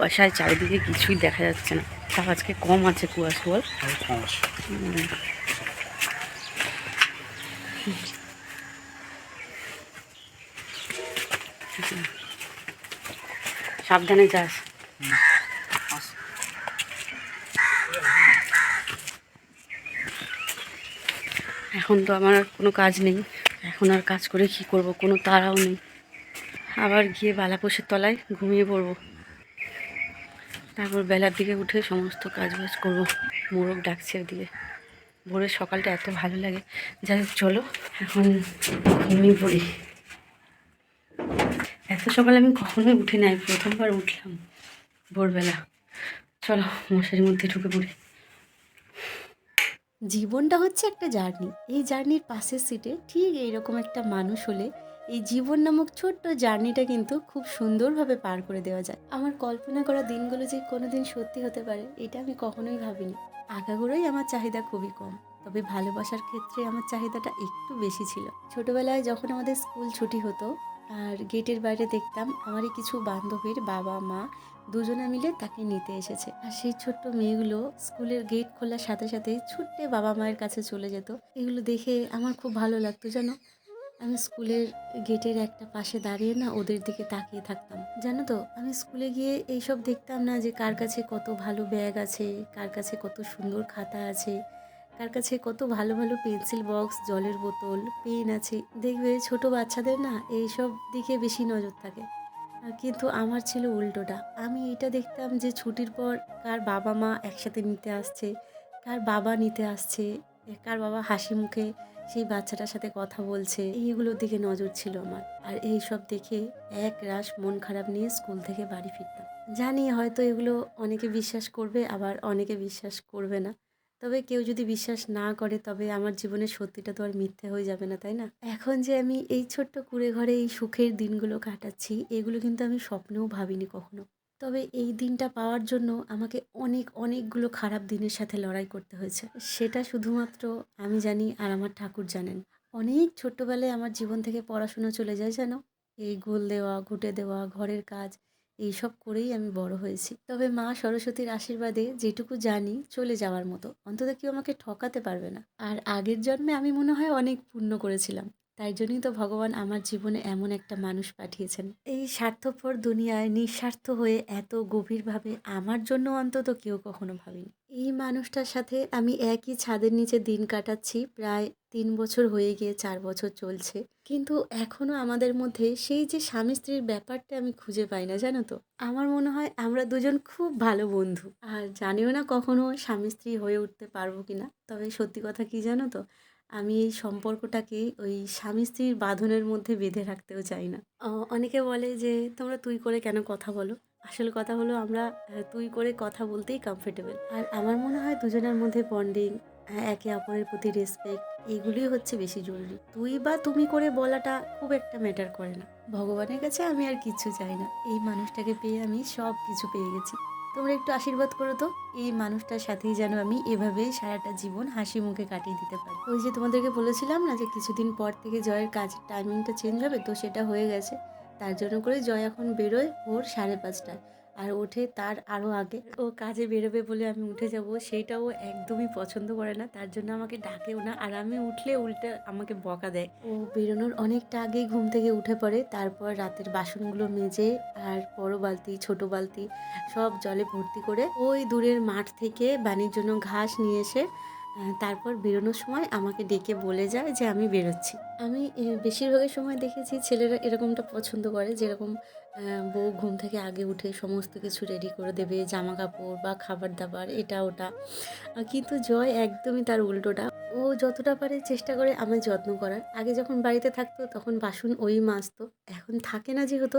কুয়াশায় চারিদিকে কিছুই দেখা যাচ্ছে না। তাও আজকে কম আছে কুয়াশা বল। সাবধানে যাস। এখন তো আমার আর কোনো কাজ নেই। এখন আর কাজ করে কি করব? কোনো তাড়াও নেই। আবার গিয়ে বালাপোষের তলায় ঘুমিয়ে পড়ব। তারপর বেলার দিকে উঠে সমস্ত কাজ বাজ করব। মোরগ ডাকছে ওদিকে। ভোরের সকালটা এত ভালো লাগে। যাই হোক, চলো, এখন ঘুমিয়ে পড়ি। এত সকালে আমি কখনোই উঠি নাই, প্রথমবার উঠলাম ভোরবেলা। চলো, মশারির মধ্যে ঢুকে পড়ি। জীবনটা হচ্ছে একটা জার্নি। এই জার্নির পাশের সিটে ঠিক এইরকম একটা মানুষ হলে এই জীবন নামক ছোট্ট জার্নিটা কিন্তু খুব সুন্দরভাবে পার করে দেওয়া যায়। আমার কল্পনা করা দিনগুলো যে কোনোদিন সত্যি হতে পারে, এটা আমি কখনোই ভাবিনি। আগাগোড়াই আমার চাহিদা খুবই কম, তবে ভালোবাসার ক্ষেত্রে আমার চাহিদাটা একটু বেশি ছিল। ছোটবেলায় যখন আমাদের স্কুল ছুটি হতো, আর গেটের বাইরে দেখতাম আমারই কিছু বান্ধবীর বাবা, মা দুজনে মিলে তাকে নিতে এসেছে। আর সেই ছোট্ট মেয়েগুলো স্কুলের গেট খোলার সাথে সাথে ছুট্টে বাবা মায়ের কাছে চলে যেত। এগুলো দেখে আমার খুব ভালো লাগতো, জানো? আমি স্কুলের গেটের একটা পাশে দাঁড়িয়ে না ওদের দিকে তাকিয়ে থাকতাম। জানো তো, আমি স্কুলে গিয়ে এইসব দেখতাম না যে কার কাছে কত ভালো ব্যাগ আছে, কার কাছে কত সুন্দর খাতা আছে, কার কাছে কত ভালো ভালো পেন্সিল বক্স, জলের বোতল, পেন আছে। দেখবে ছোট বাচ্চাদের না এইসব দিকে বেশি নজর থাকে। কিন্তু আমার ছিল উল্টোটা। আমি এটা দেখতাম যে ছুটির পর কার বাবা মা একসাথে নিতে আসছে, কার বাবা নিতে আসছে, কার বাবা হাসি মুখে সেই বাচ্চাটার সাথে কথা বলছে, এইগুলোর দিকে নজর ছিল আমার। আর এই সব দেখে এক রাশ মন খারাপ নিয়ে স্কুল থেকে বাড়ি ফিরতাম। জানি হয়তো এগুলো অনেকে বিশ্বাস করবে, আবার অনেকে বিশ্বাস করবে না। তবে কেউ যদি বিশ্বাস না করে, তবে আমার জীবনের সত্যিটা তো আর মিথ্যে হয়ে যাবে না, তাই না? এখন যে আমি এই ছোট্ট কুড়ে ঘরে এই সুখের দিনগুলো কাটাচ্ছি, এগুলো কিন্তু আমি স্বপ্নেও ভাবিনি কখনো। তবে এই দিনটা পাওয়ার জন্য আমাকে অনেক, অনেকগুলো খারাপ দিনের সাথে লড়াই করতে হয়েছে। সেটা শুধুমাত্র আমি জানি আর আমার ঠাকুর জানেন। অনেক ছোট্টবেলায় আমার জীবন থেকে পড়াশুনো চলে যায় জানো এই গোল দেওয়া, ঘুটে দেওয়া, ঘরের কাজ এইসব করেই আমি বড় হয়েছি। তবে মা সরস্বতীর আশীর্বাদে যেটুকু জানি চলে যাওয়ার মতো। অন্তত কেউ আমাকে ঠকাতে পারবে না। আর আগের জন্মে আমি মনে হয় অনেক পুণ্য করেছিলাম। তাই জন্যই তো ভগবান আমার জীবনে এমন একটা মানুষ পাঠিয়েছেন। এই স্বার্থপর দুনিয়ায় নিঃস্বার্থ হয়ে এত গভীরভাবে আমার জন্য অন্তত কেউ কখনো ভাবিনি। এই মানুষটার সাথে আমি একই ছাদের নিচে দিন কাটাচ্ছি, প্রায় তিন বছর হয়ে গিয়ে চার বছর চলছে। কিন্তু এখনও আমাদের মধ্যে সেই যে স্বামী স্ত্রীর ব্যাপারটা আমি খুঁজে পাই না, জানো তো? আমার মনে হয় আমরা দুজন খুব ভালো বন্ধু। আর জানিও না কখনো স্বামী স্ত্রী হয়ে উঠতে পারব কিনা? তবে সত্যি কথা কি জানো তো? আমি এই সম্পর্কটাকে ওই স্বামী স্ত্রীর বাঁধনের মধ্যে বেঁধে রাখতেও চাই না। অনেকে বলে যে, তোমরা তুই করে কেন কথা বলো? আসল কথা হলো আমরা তুই করে কথা বলতেই কমফোর্টেবল আর আমার মনে হয় দুজনের মধ্যে বন্ডিং একে অপরের প্রতি রেসপেক্ট এগুলি হচ্ছে বেশি জরুরি। তুই বা তুমি করে বলাটা খুব একটা ম্যাটার করে না। ভগবানের কাছে আমি আর কিচ্ছু চাই না। এই মানুষটাকে পেয়ে আমি সব কিছু পেয়ে গেছি। তোমরা একটু আশীর্বাদ করো তো। এই মানুষটার সাথেই যেন আমি এভাবে সারাটা জীবন হাসি মুখে কাটিয়ে দিতে পারি। ওই যে তোমাদেরকে বলেছিলাম না যে কিছুদিন পর থেকে জয়ের কাজের টাইমিংটা চেঞ্জ হবে, তো সেটা হয়ে গেছে। তার জন্য করে জয় এখন বেরোয় ভোর সাড়ে পাঁচটায়। আর ওঠে তার আরও আগে। ও কাজে বেরোবে বলে আমি উঠে যাব, সেইটাও একদমই পছন্দ করে না। তার জন্য আমাকে ডাকেও না। আর আমি উঠলে উল্টে আমাকে বকা দেয়। ও বেরোনোর অনেকটা আগেই ঘুম থেকে উঠে পড়ে। তারপর রাতের বাসনগুলো মেজে আর বড় বালতি, ছোট বালতি সব জলে ভর্তি করে ওই দূরের মাঠ থেকে বানির জন্য ঘাস নিয়ে এসে তারপর বেরোনোর সময় আমাকে ডেকে বলে যায় যে আমি বেরোচ্ছি। আমি বেশিরভাগের সময় দেখেছি ছেলেরা এরকমটা পছন্দ করে, যেরকম বউ ঘুম থেকে আগে উঠে সমস্ত কিছু রেডি করে দেবে জামা কাপড় বা খাবার দাবার এটা, ওটা। কিন্তু জয় একদমই তার উল্টোটা। ও যতটা পারে চেষ্টা করে আমায় যত্ন করার। আগে যখন বাড়িতে থাকতো তখন বাসন ওই মাজতো। এখন থাকে না যেহেতু,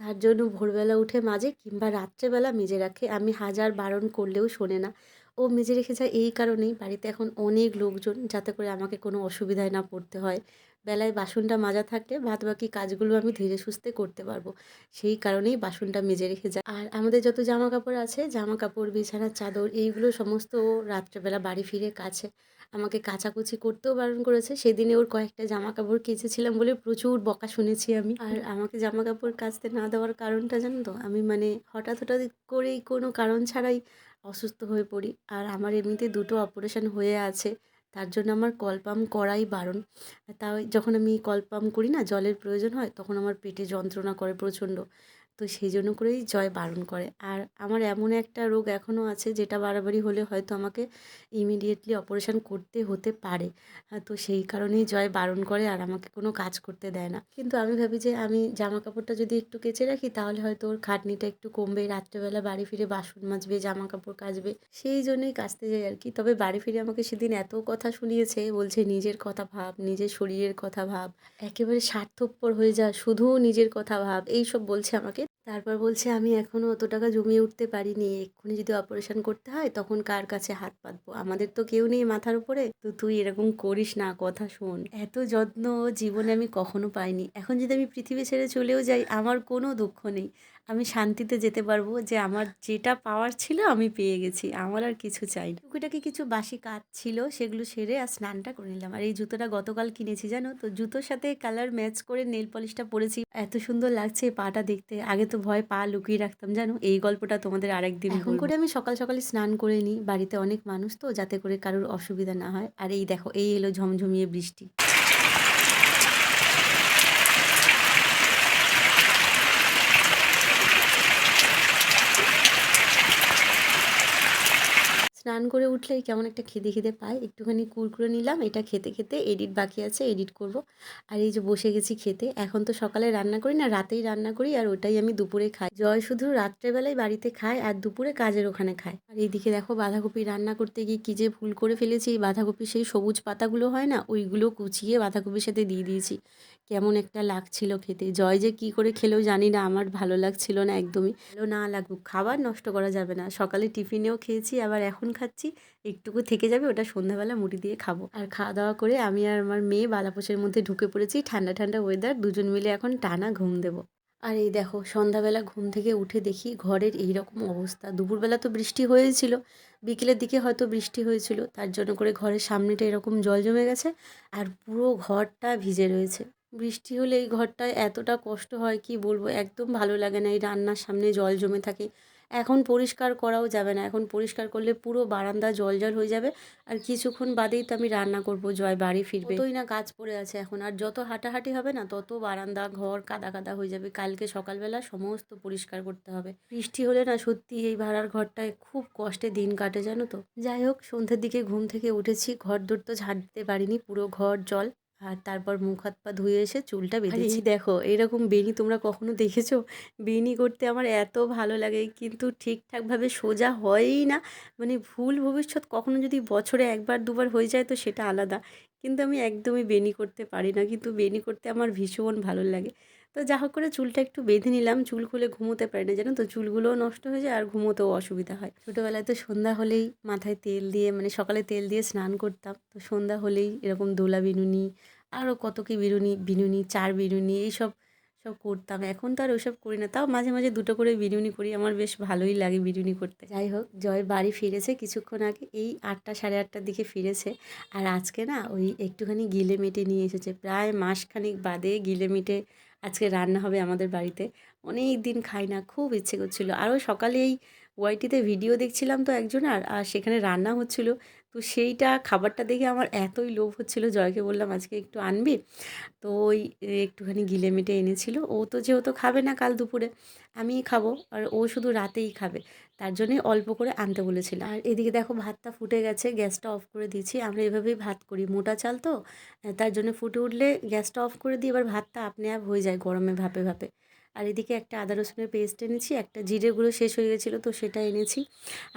তার জন্য ভোরবেলা উঠে মাজে কিংবা রাত্রেবেলা মেজে রাখে। আমি হাজার বারণ করলেও শোনে না। ও মেজে রেখে যায় এই কারণেই বাড়িতে এখন অনেক লোকজন, যাতে করে আমাকে কোনো অসুবিধায় না পড়তে হয়। বেলায় বাসনটা মাজা থাকলে বাদ বাকি কাজগুলো আমি ধীরে সুস্থে করতে পারব। সেই কারণেই বাসনটা মেজে রেখে যায় আর আমাদের যত জামা কাপড় আছে জামা কাপড় বিছানার চাদর, এইগুলো সমস্ত রাত্রেবেলা বাড়ি ফিরে কাছে। আমাকে কাচাকুচি করতেও বারণ করেছে। সেদিনে ওর কয়েকটা জামা কাপড় কেচেছিলাম বলে প্রচুর বকা শুনেছি আমি। আর আমাকে জামা কাপড় কাচতে না দেওয়ার কারণটা জানো তো? আমি মানে হঠাৎ হঠাৎ করেই কোনো কারণ ছাড়াই অসুস্থ হয়ে পড়ি। আর আমার এমনিতে দুটো অপারেশন হয়ে আছে। তার জন্য আমার কল পাম্প করাই বারণ। তাও যখন আমি কল পাম্প করি না, জলের প্রয়োজন হয়, তখন আমার পেটে যন্ত্রণা করে প্রচণ্ড। তো সেই জন্য করেই জয় বারণ করে। আর আমার এমন একটা রোগ এখনও আছে যেটা বাড়াবাড়ি হলে হয়তো আমাকে ইমিডিয়েটলি অপারেশন করতে হতে পারে। তো সেই কারণেই জয় বারণ করে আর আমাকে কোনো কাজ করতে দেয় না। কিন্তু আমি ভাবি যে আমি জামা কাপড়টা যদি একটু কেচে রাখি তাহলে হয়তো ওর খাটনিটা একটু কমবে, রাত্রেবেলা বাড়ি ফিরে বাসন মাজবে জামা কাপড় কাচবে সেই জন্যই কাচতে যাই আর কি। তবে বাড়ি ফিরে আমাকে সেদিন এত কথা শুনিয়েছে, বলছে নিজের কথা ভাব, নিজের শরীরের কথা ভাব, একেবারে স্বার্থপর হয়ে যা, শুধু নিজের কথা ভাব এই সব বলছে আমাকে। তারপর বলছে, আমি এখনও অত টাকা জমিয়ে উঠতে পারিনি, এক্ষুনি যদি অপারেশন করতে হয়, তখন কার কাছে হাত পাতবো? আমাদের তো কেউ নেই মাথার উপরে। তো তুই এরকম করিস না, কথা শোন। এত যত্ন জীবনে আমি কখনো পাইনি। এখন যদি আমি পৃথিবী ছেড়ে চলেও যাই, আমার কোনো দুঃখ নেই। আমি শান্তিতে যেতে পারব যে আমার যেটা পাওয়ার ছিল আমি পেয়ে গেছি আমার আর কিছু চাই না। টুকিটাকি কিছু বাসি কাজ ছিল সেগুলো সেরে আর স্নানটা করে নিলাম। আর এই জুতোটা গতকাল কিনেছি জানো? তো জুতোর সাথে কালার ম্যাচ করে নেল পলিশটা পরেছি। এত সুন্দর লাগছে পাটা দেখতে। আগে তো ভয় পা লুকিয়ে রাখতাম জানো? এই গল্পটা তোমাদের আরেকদিন এখন করে আমি সকাল সকালে স্নান করে নিই বাড়িতে অনেক মানুষ তো যাতে করে কারোর অসুবিধা না হয়। আর এই দেখো এই এলো ঝমঝমিয়ে বৃষ্টি। স্নান করে উঠলেই কেমন একটা খিদে খিদে পায়, একটুখানি কুরকুরে নিলাম, এটা খেতে খেতে এডিট বাকি আছে এডিট করব। আর এই যে বসে গেছি খেতে, এখন তো সকালে রান্না করি না, রাতেই রান্না করি, আর ওটাই আমি দুপুরে খাই। জয় শুধু রাত্রেবেলায় বাড়িতে খায় আর দুপুরে কাজের ওখানে খায়। আর এইদিকে দেখো বাঁধাকপি রান্না করতে গিয়ে কী যে ভুল করে ফেলেছি, এই বাঁধাকপি সেই সবুজ পাতাগুলো হয় না, ওইগুলো কুচিয়ে বাঁধাকপির সাথে দিয়ে দিয়েছি। কেমন একটা লাগছিল খেতে। জয় যে কি করে খেলেও জানি না, আমার ভালো লাগছিল না একদমই। ভালো না লাগুক, খাবার নষ্ট করা যাবে না। সকালে টিফিনেও খেয়েছি, আবার এখন খাচ্ছি। একটুকু থেকে যাবে, ওটা সন্ধ্যাবেলা মুড়ি দিয়ে খাব। আর খাওয়া দাওয়া করে আমি আর আমার মেয়ে বালাপোষের মধ্যে ঢুকে পড়েছি, ঠান্ডা ঠান্ডা ওয়েদার দুজন মিলে এখন টানা ঘুম দেবো। আর এই দেখো, সন্ধ্যাবেলা ঘুম থেকে উঠে দেখি ঘরের এই রকম অবস্থা। দুপুরবেলা তো বৃষ্টি হয়েছিল, বিকেলের দিকে হয়তো বৃষ্টি হয়েছিল, তার জন্য করে ঘরের সামনেটা এরকম জল জমে গেছে, আর পুরো ঘরটা ভিজে রয়েছে। বৃষ্টি হলে এই ঘরটায় এতটা কষ্ট হয়, কি বলব? একদম ভালো লাগে না। এই রান্নার সামনে জল জমে থাকে। এখন পরিষ্কার করাও যাবে না। এখন পরিষ্কার করলে পুরো বারান্দা জল জল হয়ে যাবে। আর কিছুক্ষণ বাদেই তো আমি রান্না করব, জয় বাড়ি ফিরবে। তোই না কাজ পড়ে আছে এখন। আর যত হাঁটাহাঁটি হবে না, তত বারান্দা, ঘর কাদা কাদা হয়ে যাবে। কালকে সকালবেলা সমস্ত পরিষ্কার করতে হবে। বৃষ্টি হলে না সত্যি এই ভাড়ার ঘরটায় খুব কষ্টে দিন কাটে, জানো তো? যাই হোক, সন্ধ্যের দিকে ঘুম থেকে উঠেছি। ঘর দূর তো ঝাড়তে পারিনি। পুরো ঘর জল। আর তারপর মুখ হাত পা ধুয়ে এসে চুলটা বেঁধেছি। দেখো এরকম বেনি তোমরা কখনো দেখেছ? বেনি করতে আমার এত ভালো লাগে কিন্তু ঠিকঠাকভাবে সোজা হয়ই না। মানে ভুল ভবিষ্যৎ কখনো যদি বছরে একবার দুবার হয়ে যায় তো সেটা আলাদা। কিন্তু আমি একদমই বেনি করতে পারি না কিন্তু বেনি করতে আমার ভীষণ ভালো লাগে। তো যা হোক করে চুলটা একটু বেঁধে নিলাম। চুল খুলে ঘুমোতে পারি না, জানো তো? চুলগুলোও নষ্ট হয়ে যায় আর ঘুমোতেও অসুবিধা হয়। ছোটোবেলায় তো সন্ধ্যা হলেই মাথায় তেল দিয়ে মানে সকালে তেল দিয়ে স্নান করতাম। তো সন্ধ্যা হলেই এরকম দোলা বিনুনি আরও কত কী বিনুনি বিনুনি, চার বিনুনি, এইসব সব করতাম। এখন তো আর ওইসব করি না। তাও মাঝে মাঝে দুটো করে বিরিয়ানি করি। আমার বেশ ভালোই লাগে বিরিয়ানি করতে। যাই হোক জয় বাড়ি ফিরেছে কিছুক্ষণ আগে। এই আটটা, সাড়ে আটটার দিকে ফিরেছে। আর আজকে না ওই একটুখানি গিলে মেটে নিয়ে এসেছে। প্রায় মাসখানিক বাদে গিলে মিটে আজকে রান্না হবে আমাদের বাড়িতে। অনেক দিন খাই না, খুব ইচ্ছে করছিল। আরও সকালে এই ওয়াইটিতে ভিডিও দেখছিলাম তো একজন আর আর সেখানে রান্না হচ্ছিল। তো সেইটা খাবারটা দেখে আমার এতই লোভ হচ্ছিল, জয়কে বললাম আজকে একটু আনবি। তো ওই একটুখানি গিলে মেটে এনেছিল। ও তো যেহেতু খাবে না কাল দুপুরে, আমিই খাব। আর ও শুধু রাতেই খাবে। তার জন্যই অল্প করে আনতে বলেছিল। আর এদিকে দেখো ভাতটা ফুটে গেছে, গ্যাসটা অফ করে দিয়েছি। আমরা এভাবেই ভাত করি। মোটা চাল তো তার জন্য ফুটে উঠলে গ্যাসটা অফ করে দিই এবার ভাতটা আপনি আপ হয়ে যায় গরমে ভাপে ভাপে। আর এদিকে একটা আদা রসুনের পেস্ট এনেছি, একটা জিরে গুঁড়ো শেষ হয়ে গেছিল তো সেটা এনেছি।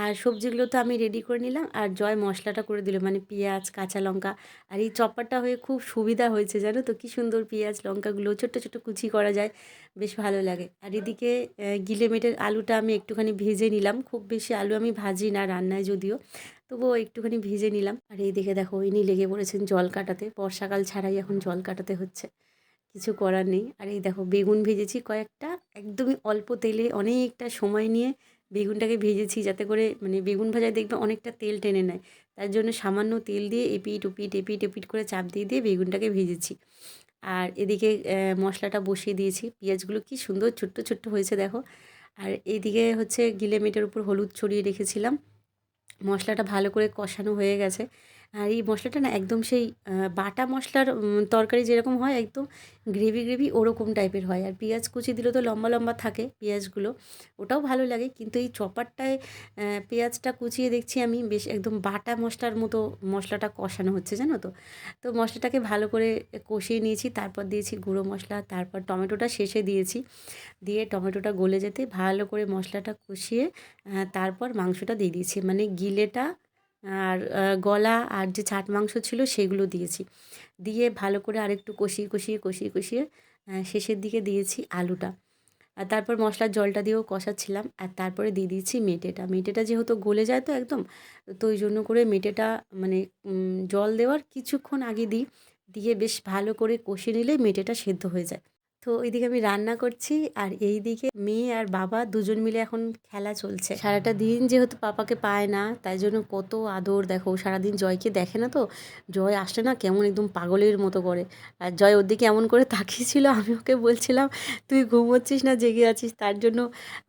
আর সবজিগুলো তো আমি রেডি করে নিলাম আর জয় মশলাটা করে দিল মানে পেঁয়াজ, কাঁচা লঙ্কা আর এই চপারটা হয়ে খুব সুবিধা হয়েছে জানো তো? কী সুন্দর পেঁয়াজ, লঙ্কাগুলো ছোট্ট ছোট্ট কুচি করা যায়, বেশ ভালো লাগে। আর এদিকে গিলে মেটের আলুটা আমি একটুখানি ভেজে নিলাম, খুব বেশি আলু আমি ভাজি না রান্নায় যদিও, তবুও একটুখানি ভেজে নিলাম। আর এইদিকে দেখো ইনি লেগে পড়েছেন জল কাটাতে, বর্ষাকাল ছাড়াই এখন জল কাটাতে হচ্ছে। কিছু করার নেই। আর এই দেখো, বেগুন ভেজেছি কয়েকটা। একদমই অল্প তেলে অনেকটা সময় নিয়ে বেগুনটাকে ভেজেছি যাতে করে মানে বেগুন ভাজায় দেখবে অনেকটা তেল টেনে নেয়। তার জন্য সামান্য তেল দিয়ে এপিট উপিট এপিট এপিট করে চাপ দিয়ে দিয়ে বেগুনটাকে ভেজেছি। আর এদিকে মশলাটা বসিয়ে দিয়েছি। পেঁয়াজগুলো কি সুন্দর ছোট্ট ছোট্ট হয়েছে দেখো। আর এদিকে হচ্ছে গিলে মেটের উপর হলুদ ছড়িয়ে রেখেছিলাম। মশলাটা ভালো করে কষানো হয়ে গেছে। আর এই মশলাটা না একদম সেই বাটা মশলার তরকারি যেরকম হয় একদম গ্রেভি গ্রেভি ওরকম টাইপের হয়। আর পেঁয়াজ কুচি দিলে তো লম্বা লম্বা থাকে পেঁয়াজগুলো, ওটাও ভালো লাগে। কিন্তু এই চপারটায় পেঁয়াজটা কুচিয়ে দেখছি আমি বেশ একদম বাটা মশলার মতো মশলাটা কষানো হচ্ছে, জানো তো? তো মশলাটাকে ভালো করে কষিয়ে নিয়েছি, তারপর দিয়েছি গুঁড়ো মশলা, তারপর টমেটোটা শেষে দিয়েছি। দিয়ে টমেটোটা গলে যেতে ভালো করে মশলাটা কষিয়ে তারপর মাংসটা দিয়ে দিয়েছি। মানে গিলেটা আর গলা আর যে চাট মাংস ছিল সেগুলো দিয়েছি। দিয়ে ভালো করে আরেকটু কষিয়ে কষিয়ে কষিয়ে কষিয়ে শেষের দিকে দিয়েছি আলুটা। আর তারপর মশলার জলটা দিয়েও কষাচ্ছিলাম। আর তারপরে দিয়ে দিয়েছি মেটেটা। মেটেটা যেহেতু গলে যায় তো একদম, তো ওই জন্য করে মেটেটা মানে জল দেওয়ার কিছুক্ষণ আগে দিই। দিয়ে বেশ ভালো করে কষিয়ে নিলে মেটেটা সেদ্ধ হয়ে যায়। তো ওইদিকে আমি রান্না করছি আর এইদিকে মেয়ে আর বাবা দুজন মিলে এখন খেলা চলছে। সারাটা দিন যেহেতু পাপাকে পায় না, তাই জন্য কত আদর, দেখো সারাদিন জয়কে দেখে না তো? জয় আসলে না কেমন একদম পাগলের মতো করে। আর জয় ওর দিকে এমন করে তাকিয়েছিল, আমি ওকে বলছিলাম, তুই ঘুমোচ্ছিস না, জেগে আছিস? তার জন্য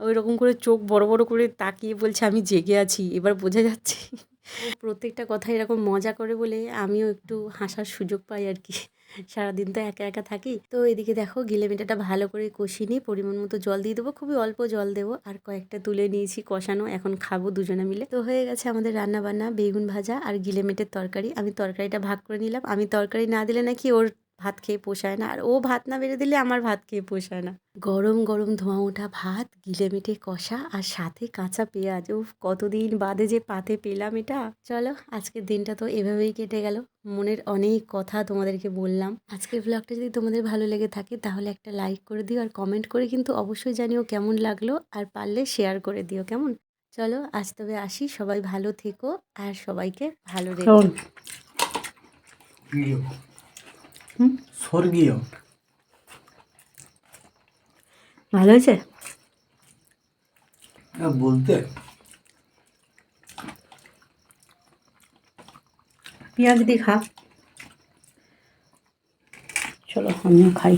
ওই রকম করে চোখ বড় বড় করে তাকিয়ে বলছে, আমি জেগে আছি। এবার বোঝা যাচ্ছে প্রত্যেকটা কথা এরকম মজা করে বলে আমিও একটু হাসার সুযোগ পাই আর কি। সারাদিন তো একা একা থাকি। তো এদিকে দেখো গিলে মেটাটা ভালো করে কষিয়ে নিয়ে পরিমাণ মতো জল দিয়ে দেবো, খুবই অল্প জল দেবো। আর কয়েকটা তুলে নিয়েছি কষানো, এখন খাব দুজনে মিলে। তো হয়ে গেছে আমাদের রান্না বান্না বেগুন ভাজা আর গিলে মেটের তরকারি। আমি তরকারিটা ভাগ করে নিলাম। আমি তরকারি না দিলে নাকি ওর ভাত খেয়ে পোষায় না। আর ও ভাত না বেড়ে দিলে আমার ভাত খেয়ে পোষায় না। গরম গরম ধোঁয়া ওঠা ভাত গিলে মেটে কষা আর সাথে কাঁচা পেঁয়াজ। ও কতদিন বাদে যে পাতে পেলাম এটা। চলো আজকের দিনটা তো এভাবেই কেটে গেল। মনের অনেক কথা তোমাদেরকে বললাম। আজকের ব্লগটা যদি তোমাদের ভালো লেগে থাকে তাহলে একটা লাইক করে দিও আর কমেন্ট করে কিন্তু অবশ্যই জানিও কেমন লাগল আর পারলে শেয়ার করে দিও কেমন? চলো আজ তবে আসি। সবাই ভালো থেকো আর সবাইকে ভালো রেখো স্বর্গীয়। ভালো হয়েছে? হ্যাঁ, বলতে। পেঁয়াজ দিয়ে খা। চলো আমিও খাই।